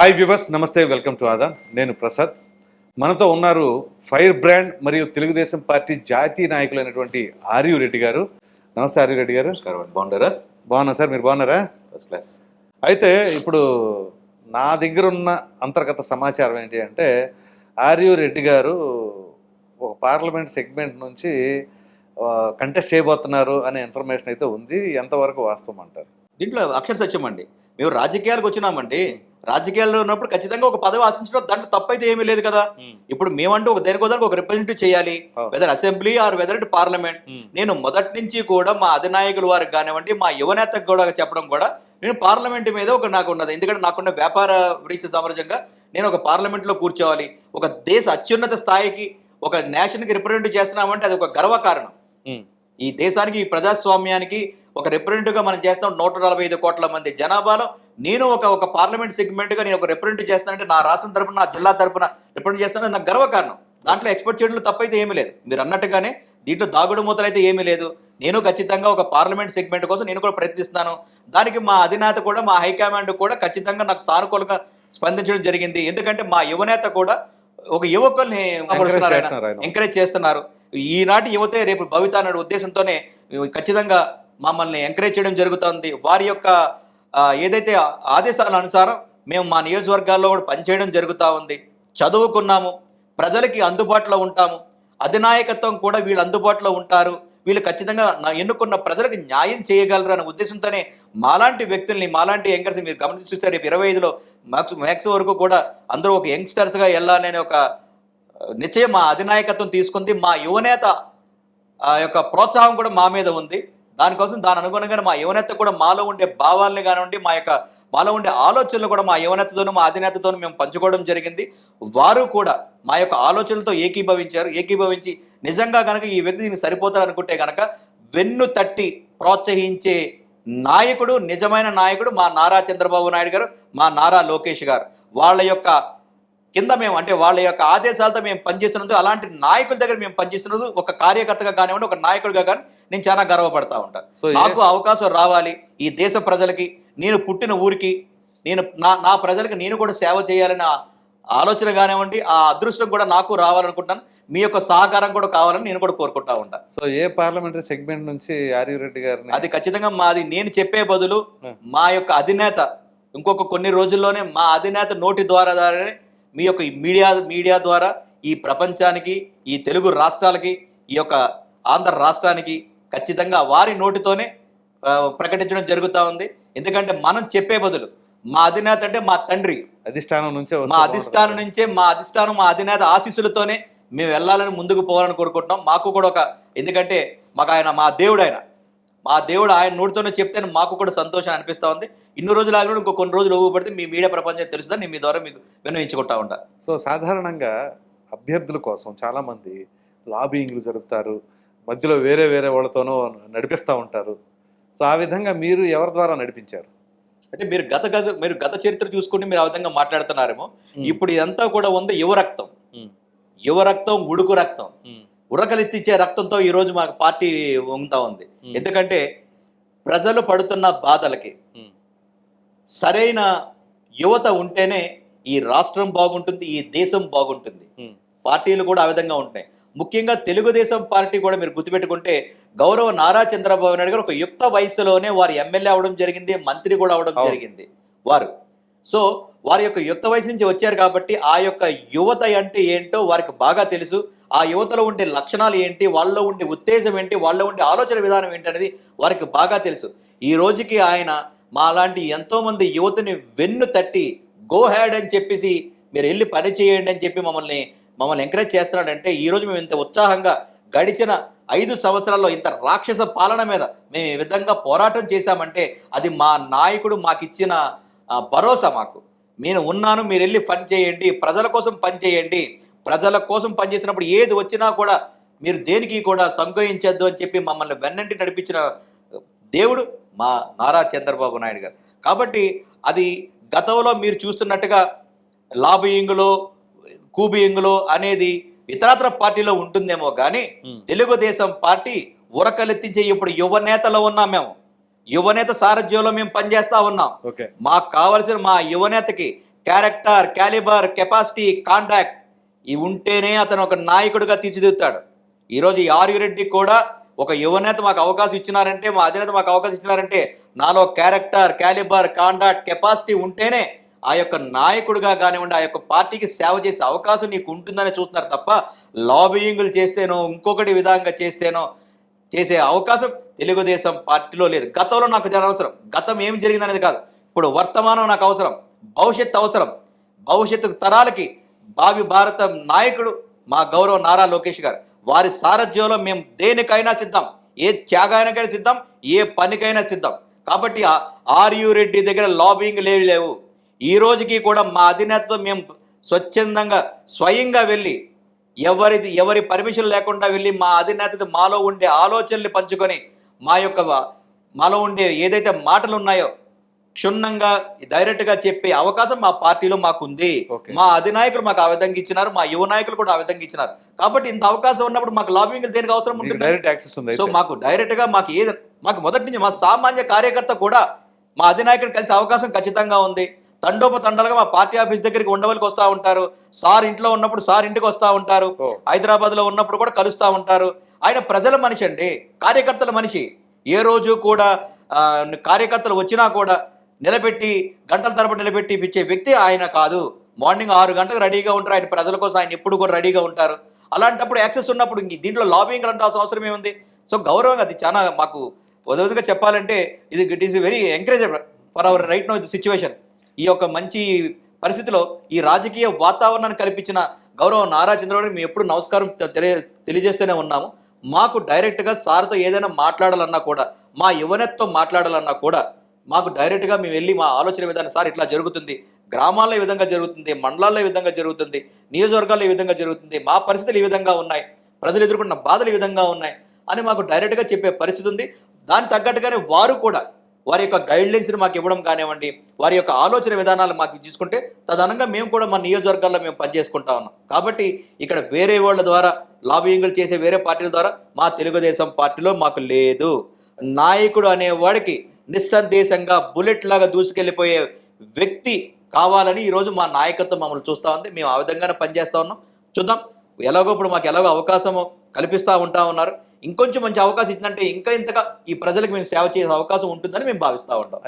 Hi viewers నమస్తే welcome to Aada నేను ప్రసాద్. మనతో ఉన్నారు ఫైర్ బ్రాండ్ మరియు తెలుగుదేశం పార్టీ జాతీయ నాయకులైనటువంటి ఆర్యు రెడ్డి గారు. నమస్తే ఆర్యు రెడ్డి గారు. బాగుంటారా బాగున్నా సార్ మీరు బాగున్నారా? ఫస్ట్ క్లాస్ అయితే ఇప్పుడు నా దగ్గర ఉన్న అంతర్గత సమాచారం ఏంటి అంటే ఆర్యు రెడ్డి గారు ఒక పార్లమెంట్ సెగ్మెంట్ నుంచి కంటెస్ట్ చేయబోతున్నారు అనే ఇన్ఫర్మేషన్ అయితే ఉంది. ఎంతవరకు వాస్తవం అంటారు? దీంట్లో అక్షర సత్యం అండి. మేము రాజకీయాలకు వచ్చినామండి. రాజకీయాల్లో ఉన్నప్పుడు ఖచ్చితంగా ఒక పదవి ఆశించడం దాంట్లో తప్పైతే ఏమీ లేదు కదా. ఇప్పుడు మేమంటూ ఒక దేనికో దానికి ఒక రిప్రజెంటేటివ్ చేయాలి. Whether assembly or whether it parliament నేను మొదటి నుంచి కూడా మా అధినాయకుల వారికి కానివ్వండి మా యువనేతకు కూడా చెప్పడం కూడా నేను పార్లమెంట్ మీద ఒక నాకు ఉన్నది. ఎందుకంటే నాకున్న వ్యాపార వృత్తి సామర్థ్యంగా నేను ఒక పార్లమెంట్లో కూర్చోవాలి. ఒక దేశ అత్యున్నత స్థాయికి ఒక నేషన్కి రిప్రజెంట్ చేస్తున్నామంటే అది ఒక గర్వకారణం. ఉమ్. ఈ దేశానికి ఈ ప్రజాస్వామ్యానికి ఒక రిప్రజెంటేటివ్గా మనం చేస్తాం నూట నలభై ఐదు కోట్ల మంది జనాభాలో. నేను ఒక ఒక పార్లమెంట్ సెగ్మెంట్గా నేను ఒక రిప్రజెంట్ చేస్తానంటే నా రాష్ట్రం తరపున నా జిల్లా తరపున రిప్రజెంట్ చేస్తానని నాకు గర్వకారణం దాంట్లో ఎక్స్పెక్ట్ చేయడంలో తప్పైతే ఏమీ లేదు. మీరు అన్నట్టుగానే దీంట్లో దాగుడు మూతలు అయితే ఏమీ లేదు. నేను ఖచ్చితంగా ఒక పార్లమెంట్ సెగ్మెంట్ కోసం నేను కూడా ప్రయత్నిస్తున్నాను. దానికి మా అధినేత కూడా మా హైకమాండ్ కూడా ఖచ్చితంగా నాకు సానుకూలంగా స్పందించడం జరిగింది. ఎందుకంటే మా యువనేత కూడా ఒక యువకుల్ని. ఎంకరేజ్ చేస్తున్నారు ఈనాటి యువతే రేపు భవిత అనే ఉద్దేశంతోనే ఖచ్చితంగా మమ్మల్ని ఎంకరేజ్ చేయడం జరుగుతుంది. వారి యొక్క ఏదైతే ఆదేశాల అనుసారం మేము మా నియోజకవర్గాల్లో కూడా పనిచేయడం జరుగుతూ ఉంది. చదువుకున్నాము ప్రజలకి అందుబాటులో ఉంటాము. అధినాయకత్వం కూడా వీళ్ళు అందుబాటులో ఉంటారు. వీళ్ళు ఖచ్చితంగా నా ఎన్నుకున్న ప్రజలకు న్యాయం చేయగలరు అనే ఉద్దేశంతోనే మాలాంటి వ్యక్తుల్ని మాలాంటి యంగర్స్ మీరు గమనించి చూస్తే రేపు ఇరవై ఐదులో మ్యాక్స్ మ్యాక్స్ వరకు కూడా అందరూ ఒక యంగ్స్టర్స్గా వెళ్ళాలనే ఒక నిశ్చయం మా అధినాయకత్వం తీసుకుంది. మా యువనేత ఆ యొక్క ప్రోత్సాహం కూడా మా మీద ఉంది. దానికోసం దాని అనుగుణంగా మా యువనేత కూడా మాలో ఉండే భావాల్ని కానివ్వండి మా యొక్క మాలో ఉండే ఆలోచనలు కూడా మా యువనేతతోనూ మా అధినేతతోనూ మేము పంచుకోవడం జరిగింది. వారు కూడా మా యొక్క ఆలోచనలతో ఏకీభవించారు. ఏకీభవించి నిజంగా కనుక ఈ వ్యక్తి దీనికి సరిపోతారు అనుకుంటే కనుక వెన్ను తట్టి ప్రోత్సహించే నాయకుడు నిజమైన నాయకుడు మా నారా చంద్రబాబు నాయుడు గారు మా నారా లోకేష్ గారు. వాళ్ళ యొక్క కింద మేము అంటే వాళ్ళ యొక్క ఆదేశాలతో మేము పనిచేస్తున్నందుకు అలాంటి నాయకుల దగ్గర మేము పనిచేస్తున్నందుకు ఒక కార్యకర్తగా కానివ్వండి ఒక నాయకుడిగా కానీ నేను చాలా గర్వపడతా ఉంటాను సో నాకు అవకాశం రావాలి ఈ దేశ ప్రజలకి నేను పుట్టిన ఊరికి నేను నా నా ప్రజలకి నేను కూడా సేవ చేయాలని ఆలోచన కానివ్వండి ఆ అదృష్టం కూడా నాకు రావాలనుకుంటున్నాను. మీ యొక్క సహకారం కూడా కావాలని నేను కూడా కోరుకుంటా ఉంటాను సో ఏ పార్లమెంటరీ సెగ్మెంట్ నుంచి ఆర్యు రెడ్డి గారిని? అది ఖచ్చితంగా మాది నేను చెప్పే బదులు. మా యొక్క అధినేత ఇంకొక కొన్ని రోజుల్లోనే మా అధినేత నోటి ద్వారా ద్వారానే మీ యొక్క మీడియా మీడియా ద్వారా ఈ ప్రపంచానికి ఈ తెలుగు రాష్ట్రాలకి ఈ యొక్క ఆంధ్ర రాష్ట్రానికి ఖచ్చితంగా వారి నోటితోనే ప్రకటించడం జరుగుతూ ఉంది. ఎందుకంటే మనం చెప్పే బదులు మా అధినేత అంటే మా తండ్రి. అధిష్టానం నుంచే మా. అధిష్టానం నుంచే మా అధిష్టానం మా అధినేత ఆశీస్సులతోనే మేము వెళ్ళాలని ముందుకు పోవాలని కోరుకుంటున్నాం. మాకు కూడా ఒక ఎందుకంటే మాకు ఆయన మా దేవుడు ఆయన. మా దేవుడు ఆయన నోటితోనే చెప్తే మాకు కూడా సంతోషం అనిపిస్తూ ఉంది. ఇన్ని రోజులు ఆగిన ఇంకో కొన్ని రోజులు ఊపడితే మీ మీడియా ప్రపంచం తెలుస్తుందని నేను మీ ద్వారా మీకు విన్నవించుకుంటా ఉంటా. సో సాధారణంగా అభ్యర్థుల కోసం చాలామంది లాబింగ్లు జరుపుతారు. మధ్యలో వేరే వేరే వాళ్ళతోనూ నడిపిస్తూ ఉంటారు. సో ఆ విధంగా మీరు ఎవరి ద్వారా నడిపించారు? అంటే మీరు గత గత మీరు గత చరిత్ర చూసుకుంటే మీరు ఆ విధంగా మాట్లాడుతున్నారేమో. ఇప్పుడు ఇదంతా కూడా ఉంది యువ రక్తం. యువ రక్తం ఉడుకు రక్తం. ఉరకలెత్తిచ్చే రక్తంతో ఈ రోజు మాకు పార్టీ ఉంతా ఉంది. ఎందుకంటే ప్రజలు పడుతున్న బాధలకి. సరైన యువత ఉంటేనే ఈ రాష్ట్రం బాగుంటుంది ఈ దేశం బాగుంటుంది. పార్టీలు కూడా ఆ విధంగా ఉంటాయి ముఖ్యంగా తెలుగుదేశం పార్టీ కూడా మీరు గుర్తుపెట్టుకుంటే గౌరవ నారా చంద్రబాబు నాయుడు గారు ఒక యుక్త వయసులోనే వారు ఎమ్మెల్యే అవడం జరిగింది మంత్రి కూడా అవడం. జరిగింది వారు సో వారి యొక్క యుక్త వయసు నుంచి వచ్చారు కాబట్టి ఆ యొక్క యువత అంటే ఏంటో వారికి బాగా తెలుసు ఆ యువతలో ఉండే లక్షణాలు ఏంటి వాళ్ళలో ఉండే ఉత్తేజం ఏంటి వాళ్ళలో ఉండే ఆలోచన విధానం ఏంటి అనేది వారికి బాగా తెలుసు. ఈ రోజుకి ఆయన మా లాంటి ఎంతోమంది యువతని వెన్ను తట్టి గో హ్యాడ్ అని చెప్పేసి మీరు వెళ్ళి పని చేయండి అని చెప్పి మమ్మల్ని మమ్మల్ని ఎంకరేజ్ చేస్తున్నాడంటే ఈ రోజు మేము ఇంత ఉత్సాహంగా గడిచిన ఐదు సంవత్సరాల్లో ఇంత రాక్షస పాలన మీద మేము ఈ విధంగా పోరాటం చేశామంటే అది మా నాయకుడు మాకు ఇచ్చిన భరోసా మాకు. నేను ఉన్నాను మీరు వెళ్ళి పని చేయండి ప్రజల కోసం పని చేయండి ప్రజల కోసం పనిచేసినప్పుడు ఏది వచ్చినా కూడా మీరు దేనికి కూడా సంకోయించద్దు అని చెప్పి మమ్మల్ని వెన్నంటి నడిపించిన దేవుడు మా నారా చంద్రబాబు నాయుడు గారు. కాబట్టి అది గతంలో మీరు చూస్తున్నట్టుగా లాబియింగ్లో కూబియింగ్లో అనేది ఇతరత్ర పార్టీలో ఉంటుందేమో కానీ తెలుగుదేశం పార్టీ ఉరకలెత్తించే ఇప్పుడు యువ నేతలో ఉన్నాం మేము. యువనేత సారథ్యంలో మేము పనిచేస్తా ఉన్నాం. ఓకే. మాకు కావలసిన మా యువనేతకి క్యారెక్టర్ క్యాలిబర్ కెపాసిటీ కాంటాక్ట్ ఇవి ఉంటేనే అతను ఒక నాయకుడిగా తీర్చిదిద్దుతాడు. ఈరోజు ఈ కూడా ఒక యువనేత మాకు అవకాశం ఇచ్చినారంటే మా అధినేత మాకు అవకాశం ఇచ్చినారంటే నాలో క్యారెక్టర్ క్యాలిబర్ కాంటాక్ట్ కెపాసిటీ ఉంటేనే ఆ యొక్క నాయకుడిగా కానివ్వండి ఆ యొక్క పార్టీకి సేవ చేసే అవకాశం నీకు ఉంటుందని చూస్తున్నారు తప్ప లాబియింగ్లు చేస్తేనో ఇంకొకటి విధంగా చేస్తేనో చేసే అవకాశం తెలుగుదేశం పార్టీలో లేదు. గతంలో నాకు చాలా అవసరం. గతం ఏం జరిగిందనేది కాదు. ఇప్పుడు వర్తమానం నాకు అవసరం. భవిష్యత్తు అవసరం. భవిష్యత్తు తరాలకి భావి భారత నాయకుడు మా గౌరవ నారా లోకేష్ గారు. వారి సారథ్యంలో మేము దేనికైనా సిద్ధం. ఏ త్యాగానికైనా సిద్ధం ఏ పనికైనా సిద్ధం. కాబట్టి ఆర్యు రెడ్డి దగ్గర లాబింగ్ లేవు లేవు. ఈ రోజుకి కూడా మా అధినేతతో మేము స్వచ్ఛందంగా స్వయంగా వెళ్ళి ఎవరిది ఎవరి పర్మిషన్ లేకుండా వెళ్ళి మా అధినేత మాలో ఉండే ఆలోచనలు పంచుకొని మా యొక్క మాలో ఉండే ఏదైతే మాటలు ఉన్నాయో క్షుణ్ణంగా డైరెక్ట్గా చెప్పే అవకాశం మా పార్టీలో మాకుంది. మా అధినాయకులు మాకు ఆ విధంగా ఇచ్చినారు మా యువ నాయకులు కూడా ఆ విధంగా ఇచ్చినారు. కాబట్టి ఇంత అవకాశం ఉన్నప్పుడు మాకు లాబింగ్ దేనికి అవసరం ఉంటుంది? Direct so. మాకు డైరెక్ట్గా మాకు ఏది మాకు మొదటి నుంచి మా సామాన్య కార్యకర్త కూడా మా అధినాయకుడు కలిసే అవకాశం ఖచ్చితంగా ఉంది. తండోపతండాలుగా మా పార్టీ ఆఫీస్ దగ్గరికి ఉండవలకి వస్తూ ఉంటారు. సార్ ఇంట్లో ఉన్నప్పుడు సార్ ఇంటికి వస్తూ ఉంటారు. ఓ. హైదరాబాద్లో ఉన్నప్పుడు కూడా కలుస్తూ ఉంటారు. ఆయన ప్రజల మనిషి అండి కార్యకర్తల మనిషి. ఏ రోజు కూడా కార్యకర్తలు వచ్చినా కూడా నిలబెట్టి గంటల తరబడి నిలబెట్టి ఇప్పించే వ్యక్తి ఆయన కాదు. మార్నింగ్ ఆరు గంటలకు రెడీగా ఉంటారు. ఆయన ప్రజల కోసం ఆయన ఎప్పుడు కూడా రెడీగా ఉంటారు. అలాంటప్పుడు యాక్సెస్ ఉన్నప్పుడు ఇంక దీంట్లో లాబింగ్ అంటే అవసరం ఏముంది? సో గౌరవంగా అది చాలా మాకు ఉదవిగా చెప్పాలంటే ఇది it is very encourage for our right no situation. ఈ యొక్క మంచి పరిస్థితిలో ఈ రాజకీయ వాతావరణాన్ని కల్పించిన గౌరవ నారా చంద్రబాబు మేము ఎప్పుడు నమస్కారం తెలియ తెలియజేస్తూనే ఉన్నాము. మాకు డైరెక్ట్గా సార్తో ఏదైనా మాట్లాడాలన్నా కూడా మా యువనెత్తో మాట్లాడాలన్నా కూడా మాకు డైరెక్ట్గా మేము వెళ్ళి మా ఆలోచన విధానం సార్ ఇట్లా జరుగుతుంది. గ్రామాల్లో ఈ విధంగా జరుగుతుంది మండలాల్లో ఈ విధంగా జరుగుతుంది నియోజకవర్గాల్లో ఈ విధంగా జరుగుతుంది మా పరిస్థితులు ఈ విధంగా ఉన్నాయి ప్రజలు ఎదుర్కొన్న బాధలు ఈ విధంగా ఉన్నాయి అని మాకు డైరెక్ట్గా చెప్పే పరిస్థితి ఉంది. దానికి తగ్గట్టుగానే వారు కూడా వారి యొక్క గైడ్లైన్స్ని మాకు ఇవ్వడం కానివ్వండి వారి యొక్క ఆలోచన విధానాలు మాకు తీసుకుంటే తదనంగా మేము కూడా మా నియోజకవర్గాల్లో మేము పనిచేసుకుంటా ఉన్నాం. కాబట్టి ఇక్కడ వేరే వాళ్ళ ద్వారా లాబింగ్లు చేసే వేరే పార్టీల ద్వారా మా తెలుగుదేశం పార్టీలో మాకు లేదు. నాయకుడు అనేవాడికి నిస్సందేశంగా బుల్లెట్ లాగా దూసుకెళ్ళిపోయే వ్యక్తి కావాలని ఈరోజు మా నాయకత్వం మమ్మల్ని చూస్తూ ఉంది. మేము ఆ విధంగానే పనిచేస్తూ ఉన్నాం. చూద్దాం. ఎలాగో ఇప్పుడు మాకు ఎలాగో అవకాశం కల్పిస్తూ ఉంటా ఉన్నారు. ఇంకొంచెం మంచి అవకాశం ఇచ్చిందంటే ఇంకా ఇంతగా ఈ ప్రజలకు మేము సేవ చేసే అవకాశం ఉంటుందని మేము భావిస్తూ ఉంటాం.